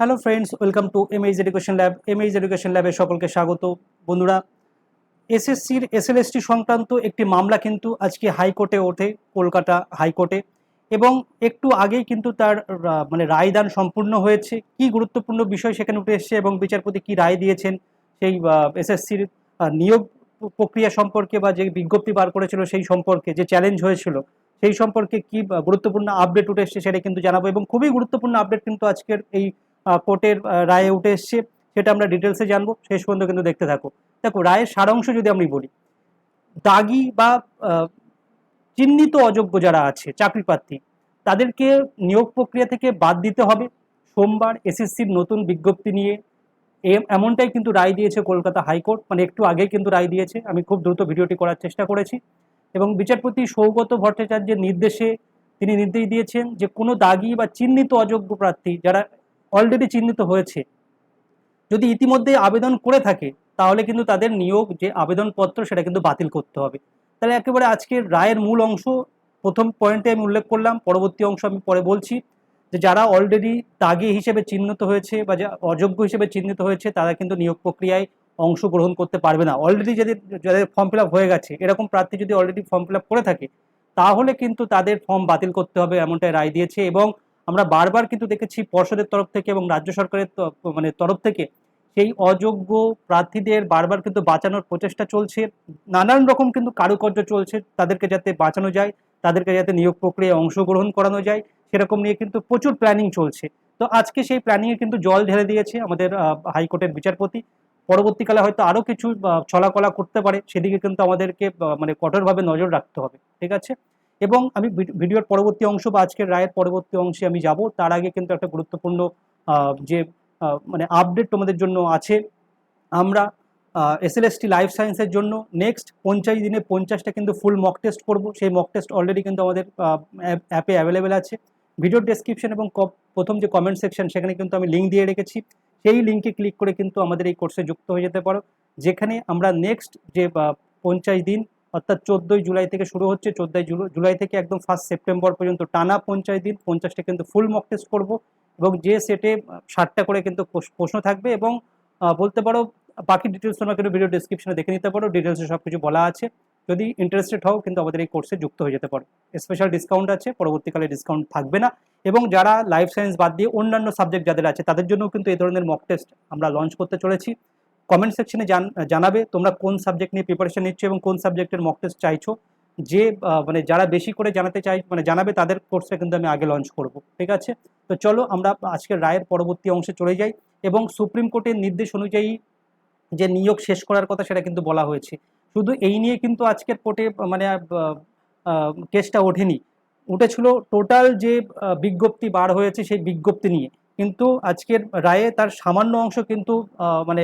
Hello friends welcome to এমএইজ education lab এমএইজ education ল্যাবে সকলকে স্বাগত। বন্ধুরা এসএসসির এসএলএসটি সংক্রান্ত একটি মামলা কিন্তু আজকে হাইকোর্টে ওঠে, কলকাতা হাইকোর্টে। এবং একটু আগেই কিন্তু তার মানে রায়দান সম্পূর্ণ হয়েছে। কি গুরুত্বপূর্ণ বিষয় সেখানে উঠে এসেছে এবং বিচারপতি কি রায় দিয়েছেন সেই এসএসসির নিয়োগ প্রক্রিয়া সম্পর্কে বা যে বিজ্ঞপ্তি বার করেছিল সেই সম্পর্কে যে চ্যালেঞ্জ হয়েছিল, সেই সম্পর্কে কি গুরুত্বপূর্ণ আপডেট উঠে এসছে সেটা কিন্তু জানাব। এবং খুবই গুরুত্বপূর্ণ আপডেট কিন্তু আজকের এই কোর্টের রায়ে উঠে এসছে। সেটা আমরা ডিটেলসে জানব। শেষ পর্যন্ত কিন্তু দেখতে থাকো। দেখো, রায়ের সারাংশ যদি আমি বলি, দাগি বা চিহ্নিত অযোগ্য যারা আছে চাকরি প্রার্থী তাদেরকে নিয়োগ প্রক্রিয়া থেকে বাদ দিতে হবে। সোমবার এসএসসির নতুন বিজ্ঞপ্তি নিয়ে এমনটাই কিন্তু রায় দিয়েছে কলকাতা হাইকোর্ট। মানে একটু আগে কিন্তু রায় দিয়েছে। আমি খুব দ্রুত ভিডিওটি করার চেষ্টা করেছি। এবং বিচারপতি সৌগত ভট্টাচার্যের নির্দেশে তিনি নির্দেশ দিয়েছেন যে, কোনো দাগি বা চিহ্নিত অযোগ্য প্রার্থী যারা অলরেডি চিহ্নিত হয়েছে। যদি ইতিমধ্যে আবেদন করে থাকে, তাহলে কিন্তু তাদের নিয়োগ যে আবেদনপত্র, সেটা কিন্তু বাতিল করতে হবে। তাহলে একেবারে আজকের রায়ের মূল অংশ, প্রথম পয়েন্টে আমি উল্লেখ করলাম, পরবর্তী অংশ আমি পরে বলছি, যে যারা অলরেডি দাগি হিসেবে চিহ্নিত হয়েছে বা যা অযোগ্য হিসেবে চিহ্নিত হয়েছে, তারা কিন্তু নিয়োগ প্রক্রিয়ায় অংশগ্রহণ করতে পারবে না। অলরেডি যাদের যাদের ফর্ম ফিল হয়ে গেছে, এরকম প্রার্থী যদি অলরেডি ফর্ম ফিল করে থাকে, তাহলে কিন্তু তাদের ফর্ম বাতিল করতে হবে, এমনটাই রায় দিয়েছে এবং আমরা বারবার কিন্তু দেখেছি পর্ষদের তরফ থেকে এবং রাজ্য সরকারের মানে তরফ থেকে সেই অযোগ্য প্রার্থীদের বারবার কিন্তু বাঁচানোর প্রচেষ্টা চলছে। নানান রকম কিন্তু কারুকার্য চলছে তাদেরকে যাতে বাঁচানো যায়, তাদেরকে যাতে নিয়োগ প্রক্রিয়ায় অংশগ্রহণ করানো যায়, সেরকম নিয়ে কিন্তু প্রচুর প্ল্যানিং চলছে। তো আজকে সেই প্ল্যানিংয়ে কিন্তু জল ঢেলে দিয়েছে আমাদের হাইকোর্টের বিচারপতি। পরবর্তীকালে হয়তো আরও কিছু ছলাকলা করতে পারে, সেদিকে কিন্তু আমাদেরকে মানে কঠোরভাবে নজর রাখতে হবে। ঠিক আছে? এবং আমি ভিডিওর পরবর্তী অংশ বা আজকের রায়ের পরবর্তী অংশে আমি যাব। তার আগে কিন্তু একটা গুরুত্বপূর্ণ যে মানে আপডেট তোমাদের জন্য আছে। আমরা এসএলএসটি লাইফ সায়েন্সের জন্য নেক্সট পঞ্চাশ দিনে পঞ্চাশটা কিন্তু ফুল মক টেস্ট করব। সেই মক টেস্ট অলরেডি কিন্তু আমাদের অ্যাপে অ্যাভেলেবেল আছে। ভিডিও ডেসক্রিপশন এবং প্রথম যে কমেন্ট সেকশন সেখানে কিন্তু আমি লিঙ্ক দিয়ে রেখেছি। সেই লিঙ্কে ক্লিক করে কিন্তু আমাদের এই কোর্সে যুক্ত হয়ে যেতে পারো। যেখানে আমরা নেক্সট যে পঞ্চাশ দিন অর্থাৎ চোদ্দোই জুলাই থেকে শুরু হচ্ছে, চোদ্দোই জুলাই থেকে একদম ফার্স্ট সেপ্টেম্বর পর্যন্ত টানা পঞ্চাশ দিন, পঞ্চাশটা কিন্তু ফুল মক টেস্ট করব এবং যে সেটে ষাটটা করে কিন্তু প্রশ্ন থাকবে এবং বলতে পারো, বাকি ডিটেলস তোমরা কিন্তু ভিডিও ডিসক্রিপশনে দেখে নিতে পারো ডিটেলসে সব কিছু বলা আছে। যদি ইন্টারেস্টেড হও, কিন্তু আমাদের এই কোর্সে যুক্ত হয়ে যেতে পারো। স্পেশাল ডিসকাউন্ট আছে, পরবর্তীকালে ডিসকাউন্ট থাকবে না এবং যারা লাইফ সায়েন্স বাদ দিয়ে অন্যান্য সাবজেক্ট যাদের আছে, তাদের জন্য কিন্তু এই ধরনের মক টেস্ট আমরা লঞ্চ করতে চলেছি। কমেন্ট সেকশনে জানাবে তোমরা কোন সাবজেক্ট নিয়ে প্রিপারেশন নিচ্ছ এবং কোন সাবজেক্টের মক টেস্ট চাইছো। যে মানে যারা বেশি করে জানাতে চাই মানে জানাবে তাদের কোর্সটা কিন্তু আমি আগে লঞ্চ করব, ঠিক আছে? তো চলো আমরা আজকের রায়ের পরবর্তী অংশে চলে যাই এবং সুপ্রিম কোর্টের নির্দেশ অনুযায়ী যে নিয়োগ শেষ করার কথা সেটা কিন্তু বলা হয়েছে। শুধু এই নিয়ে কিন্তু আজকের কোর্টে মানে কেসটা ওঠেনি। উঠেছিল টোটাল যে বিজ্ঞপ্তি বার হয়েছে সেই বিজ্ঞপ্তি নিয়ে। কিন্তু আজকের রায়ে তার সামান্য অংশ কিন্তু মানে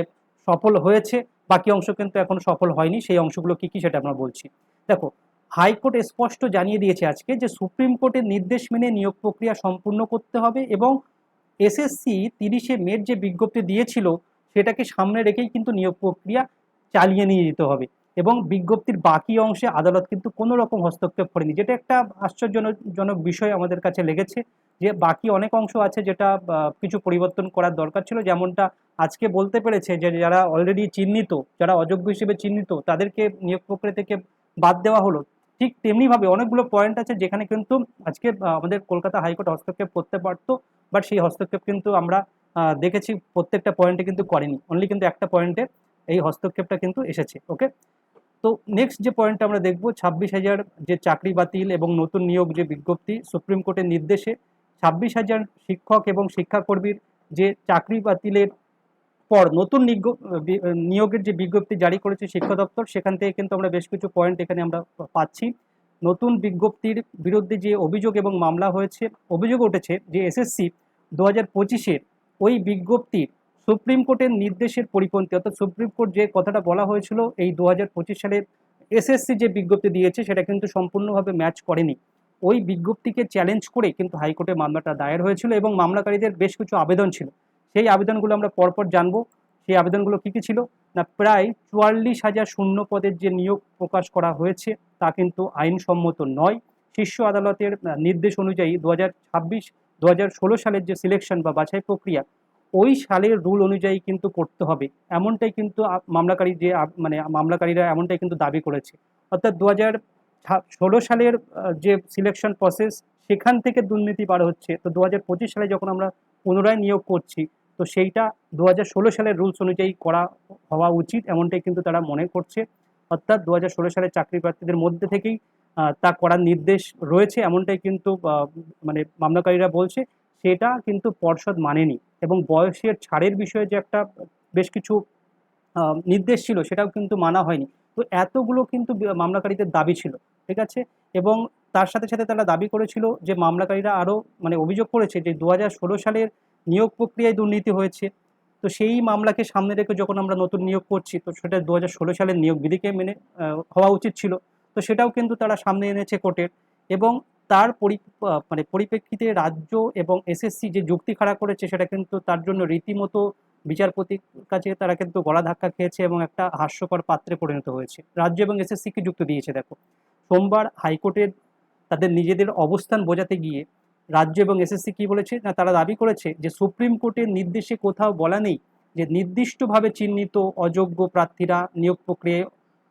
সফল হয়েছে, বাকি অংশ কিন্তু এখন সফল হয়নি, সেই অংশগুলো কি কি সেটা আমরা বলছি। দেখো, হাইকোর্ট স্পষ্ট জানিয়ে দিয়েছে আজকে যে সুপ্রিম কোর্টের নির্দেশ মেনে নিয়োগ প্রক্রিয়া সম্পূর্ণ করতে হবে এবং এসএসসি তিরিশে মের যে বিজ্ঞপ্তি দিয়েছিল, সেটাকে সামনে রেখেই কিন্তু নিয়োগ প্রক্রিয়া চালিয়ে নিয়ে যেতে হবে এবং বিজ্ঞপ্তির বাকি অংশে আদালত কিন্তু কোনো রকম হস্তক্ষেপ করেনি, যেটা একটা আশ্চর্যজনক বিষয় আমাদের কাছে লেগেছে। যে বাকি অনেক অংশ আছে যেটা কিছু পরিবর্তন করার দরকার ছিল। যেমনটা আজকে বলতে পেরেছে যে, যারা অলরেডি চিহ্নিত, যারা অযোগ্য হিসেবে চিহ্নিত, তাদেরকে নিয়োগ প্রক্রিয়া থেকে বাদ দেওয়া হলো। ঠিক তেমনিভাবে অনেকগুলো পয়েন্ট আছে যেখানে কিন্তু আজকে আমাদের কলকাতা হাইকোর্ট হস্তক্ষেপ করতে পারতো বাট সেই হস্তক্ষেপ কিন্তু আমরা দেখেছি প্রত্যেকটা পয়েন্টে কিন্তু করেনি। অনলি কিন্তু একটা পয়েন্টে এই হস্তক্ষেপটা কিন্তু এসেছে ওকে তো নেক্সট যে পয়েন্টটা আমরা দেখব, ছাব্বিশ হাজার যে চাকরি বাতিল এবং নতুন নিয়োগ যে বিজ্ঞপ্তি, সুপ্রিম কোর্টের নির্দেশে ছাব্বিশ হাজার শিক্ষক এবং শিক্ষাকর্মীর যে চাকরি বাতিলের পর নতুন নিয়োগের যে বিজ্ঞপ্তি জারি করেছে শিক্ষা দপ্তর, সেখান থেকে কিন্তু আমরা বেশ কিছু পয়েন্ট এখানে আমরা পাচ্ছি। নতুন বিজ্ঞপ্তির বিরুদ্ধে যে অভিযোগ এবং মামলা হয়েছে, অভিযোগ উঠেছে যে এসএসসি দু হাজার পঁচিশের ওই বিজ্ঞপ্তির সুপ্রিম কোর্টের নির্দেশের পরিপন্থী, অর্থাৎ সুপ্রিম কোর্ট যে কথাটা বলা হয়েছিল, এই দু হাজার পঁচিশ সালের এসএসসি যে বিজ্ঞপ্তি দিয়েছে, সেটা কিন্তু সম্পূর্ণভাবে ম্যাচ করেনি। ওই বিজ্ঞপ্তিকে চ্যালেঞ্জ করে কিন্তু হাইকোর্টে মামলাটা দায়ের হয়েছিল এবং মামলাকারীদের বেশ কিছু আবেদন ছিল। সেই আবেদনগুলো আমরা পরপর জানব। সেই আবেদনগুলো কী কী ছিল? না, প্রায় চুয়াল্লিশ হাজার শূন্য পদের যে নিয়োগ প্রকাশ করা হয়েছে, তা কিন্তু আইনসম্মত নয়। শীর্ষ আদালতের নির্দেশ অনুযায়ী দু হাজার ছাব্বিশ, দু হাজার ষোলো সালের যে সিলেকশন বা বাছাই প্রক্রিয়া, ওই সালের রুল অনুযায়ী কিন্তু করতে হবে। এমনটাই কিন্তু মামলাকারী যে মানে মামলাকারীরা এমনটাই কিন্তু দাবি করেছে। অর্থাৎ দু হাজার ষোলো সালের যে সিলেকশন প্রসেস সেখান থেকে দুর্নীতি বার হচ্ছে। তো দু হাজার পঁচিশ সালে যখন আমরা পুনরায় নিয়োগ করছি, তো সেইটা দু হাজার ষোলো সালের রুলস অনুযায়ী করা হওয়া উচিত, এমনটাই কিন্তু তারা মনে করছে। অর্থাৎ দু হাজার ষোলো সালের চাকরি প্রার্থীদের মধ্যে থেকেই তা করার নির্দেশ রয়েছে, এমনটাই কিন্তু মানে মামলাকারীরা বলছে। সেটা কিন্তু পর্ষদ মানেনি এবং বয়সের ছাড়ের বিষয়ে যে একটা বেশ কিছু নির্দেশ ছিল, সেটাও কিন্তু মানা হয়নি। তো এতগুলো কিন্তু মামলাকারীদের দাবি ছিল। ঠিক আছে? এবং তার সাথে সাথে তারা দাবি করেছিল যে মামলাকারীরা আরও মানে অভিযোগ করেছে যে দু হাজার ষোলো সালের নিয়োগ প্রক্রিয়ায় দুর্নীতি হয়েছে। তো সেই মামলাকে সামনে রেখে যখন আমরা নতুন নিয়োগ করছি, তো সেটা দু হাজার ষোলো সালের নিয়োগ বিধিকে মেনে হওয়া উচিত ছিল। তো সেটাও কিন্তু তারা সামনে এনেছে কোর্টের এবং তার পরি মানে পরিপ্রেক্ষিতে রাজ্য এবং এসএসসি যে যুক্তি খাড়া করেছে সেটা কিন্তু তার জন্য রীতিমতো বিচারপতির কাছে তারা কিন্তু গলা ধাক্কা খেয়েছে এবং একটা হাস্যকর পাত্রে পরিণত হয়েছে। রাজ্য এবং এসএসসিকে যুক্তি দিয়েছে, দেখো। সোমবার হাইকোর্টের তাদের নিজেদের অবস্থান বোঝাতে গিয়ে রাজ্য এবং এসএসসি কি বলেছে না তারা দাবি করেছে যে সুপ্রিম কোর্টের নির্দেশে কোথাও বলা নেই যে নির্দিষ্টভাবে চিহ্নিত অযোগ্য প্রার্থীরা নিয়োগ প্রক্রিয়ায়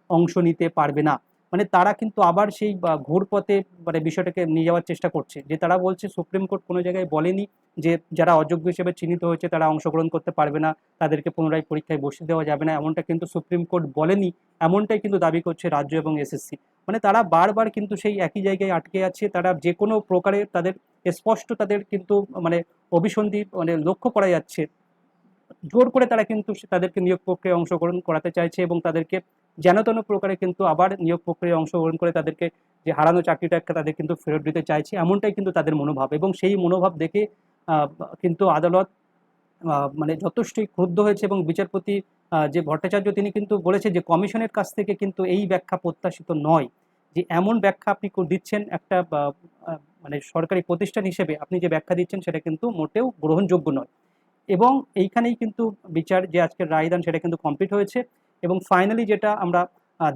অংশ নিতে পারবে না। মানে তারা কিন্তু আবার সেই বা, ঘুরপথে মানে বিষয়টাকে নিয়ে যাওয়ার চেষ্টা করছে। যে তারা বলছে সুপ্রিম কোর্ট কোনো জায়গায় বলেনি যে যারা অযোগ্য হিসেবে চিহ্নিত হয়েছে তারা অংশগ্রহণ করতে পারবে না তাদেরকে পুনরায় পরীক্ষায় বসে দেওয়া যাবে না। এমনটা কিন্তু সুপ্রিম কোর্ট বলেনি এমনটাই কিন্তু দাবি করছে রাজ্য এবং এসএসসি। মানে তারা বারবার কিন্তু সেই একই জায়গায় আটকে আছে, তারা যে কোনো প্রকারে তাদের স্পষ্ট তাদের কিন্তু মানে অভিসন্ধি মানে লক্ষ্য করা যাচ্ছে। জোর করে তারা কিন্তু তাদেরকে নিয়োগ প্রক্রিয়ায় অংশগ্রহণ করাতে চাইছে এবং তাদেরকে যেন তেন প্রকারে কিন্তু আবার নিয়োগ প্রক্রিয়ায় অংশগ্রহণ করে তাদেরকে যে হারানো চাকরিটাকে তাদের কিন্তু ফেরত দিতে চাইছে, এমনটাই কিন্তু তাদের মনোভাব এবং সেই মনোভাব দেখে কিন্তু আদালত মানে যথেষ্টই ক্রুদ্ধ হয়েছে এবং বিচারপতি যে ভট্টাচার্য তিনি কিন্তু বলেছে যে কমিশনের কাছ থেকে কিন্তু এই ব্যাখ্যা প্রত্যাশিত নয়। যে এমন ব্যাখ্যা আপনি দিচ্ছেন একটা মানে সরকারি প্রতিষ্ঠান হিসেবে আপনি যে ব্যাখ্যা দিচ্ছেন সেটা কিন্তু মোটেও গ্রহণযোগ্য নয়। এবং এইখানেই কিন্তু বিচার যে আজকের রায়দান সেটা কিন্তু কমপ্লিট হয়েছে। এবং ফাইনালি যেটা আমরা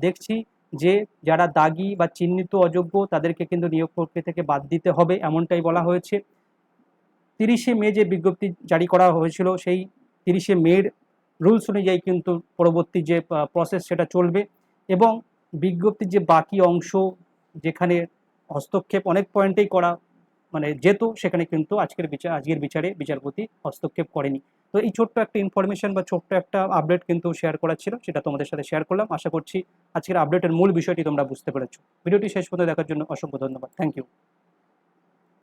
দেখছি যে যারা দাগি বা চিহ্নিত অযোগ্য তাদেরকে কিন্তু নিয়োগ প্রক্রিয়া থেকে বাদ দিতে হবে এমনটাই বলা হয়েছে। তিরিশে মে যে বিজ্ঞপ্তি জারি করা হয়েছিল সেই তিরিশে মের রুলস অনুযায়ী কিন্তু পরবর্তী যে প্রসেস সেটা চলবে এবং বিজ্ঞপ্তির যে বাকি অংশ যেখানে হস্তক্ষেপ অনেক পয়েন্টেই করা মানে যেত সেখানে কিন্তু আজকের বিচার, আজকের বিচারে বিচারপতি হস্তক্ষেপ করেনি। তো এই ছোট্ট একটা ইনফরমেশন বা ছোট্ট একটা আপডেট কিন্তু শেয়ার করা ছিল, সেটা তোমাদের সাথে শেয়ার করলাম। আশা করছি আজকের আপডেটের মূল বিষয়টি তোমরা বুঝতে পেরেছ। ভিডিওটি শেষ পর্যন্ত দেখার জন্য অসংখ্য ধন্যবাদ। Thank you